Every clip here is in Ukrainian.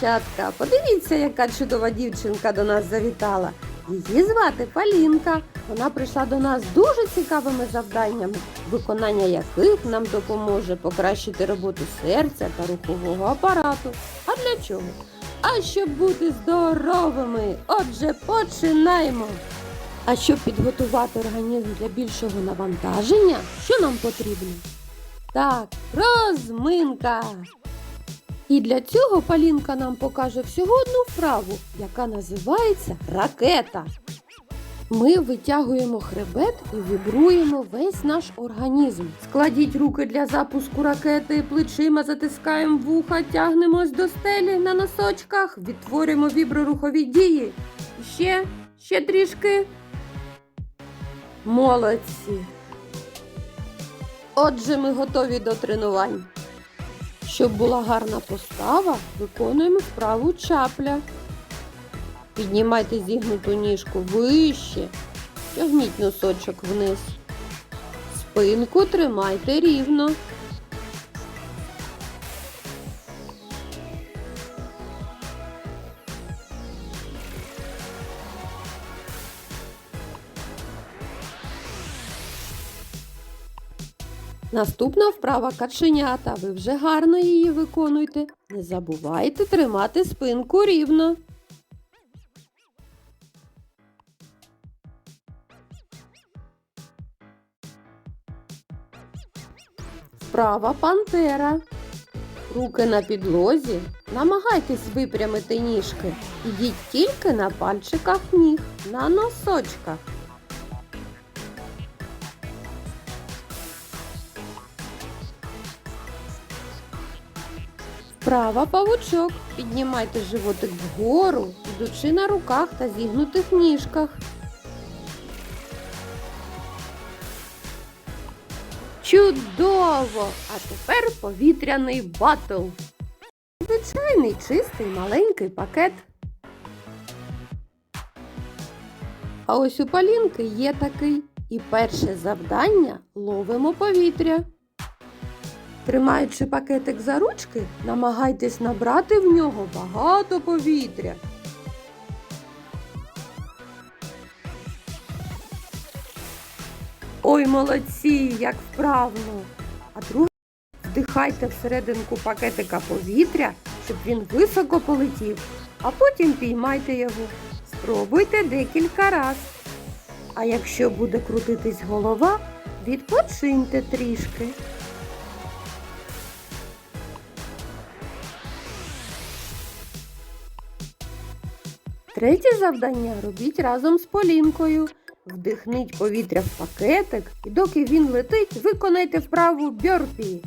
дівчатка, подивіться, яка чудова дівчинка до нас завітала. Її звати Полінка. Вона прийшла до нас з дуже цікавими завданнями, виконання яких нам допоможе покращити роботу серця та рухового апарату. А для чого? А щоб бути здоровими. Отже, починаємо. А щоб підготувати організм для більшого навантаження, що нам потрібно? Так, розминка. І для цього Полінка нам покаже всього одну вправу, яка називається ракета. Ми витягуємо хребет і вібруємо весь наш організм. Складіть руки для запуску ракети, плечима затискаємо вуха, тягнемось до стелі на носочках, відтворюємо віброрухові дії. Ще, ще трішки. Молодці. Отже, ми готові до тренувань. Щоб була гарна постава, виконуємо вправу чапля. Піднімайте зігнуту ніжку вище, тягніть носочок вниз. Спинку тримайте рівно. Наступна вправа каченята. Ви вже гарно її виконуйте. Не забувайте тримати спинку рівно. Вправа пантера. Руки на підлозі. Намагайтесь випрямити ніжки. Ідіть тільки на пальчиках ніг, на носочках. Вправа павучок. Піднімайте животик вгору, ідучи на руках та зігнутих ніжках. Чудово! А тепер повітряний батл. Звичайний чистий маленький пакет. А ось у Полінки є такий. І перше завдання ловимо повітря. Тримаючи пакетик за ручки, намагайтесь набрати в нього багато повітря. Ой, молодці, як вправно! А друге, вдихайте всерединку пакетика повітря, щоб він високо полетів, а потім піймайте його. Спробуйте декілька разів. А якщо буде крутитись голова, відпочиньте трішки. Третє завдання робіть разом з Полінкою. Вдихніть повітря в пакетик і доки він летить, виконайте вправу бьорпі.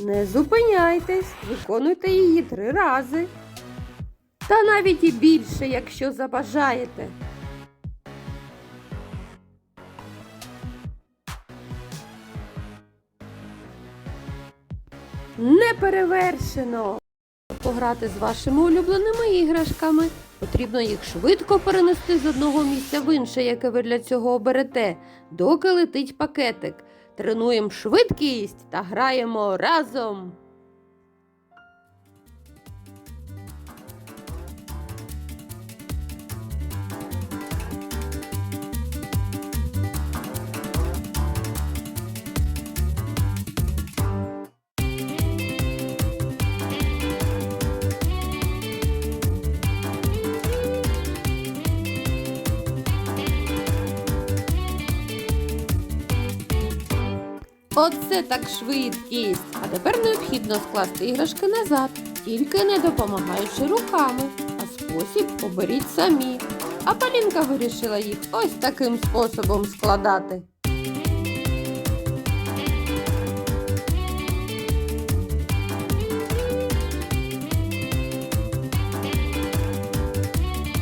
Не зупиняйтесь, виконуйте її три рази. Та навіть і більше, якщо забажаєте. Неперевершено! Пограти з вашими улюбленими іграшками. Потрібно їх швидко перенести з одного місця в інше, яке ви для цього оберете, доки летить пакетик. Тренуємо швидкість та граємо разом. Оце так швидкість. А тепер необхідно скласти іграшки назад, тільки не допомагаючи руками. А спосіб оберіть самі. А Полінка вирішила їх ось таким способом складати.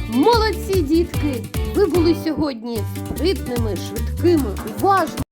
Молодці, дітки! Ви були сьогодні спритними, швидкими, уважними.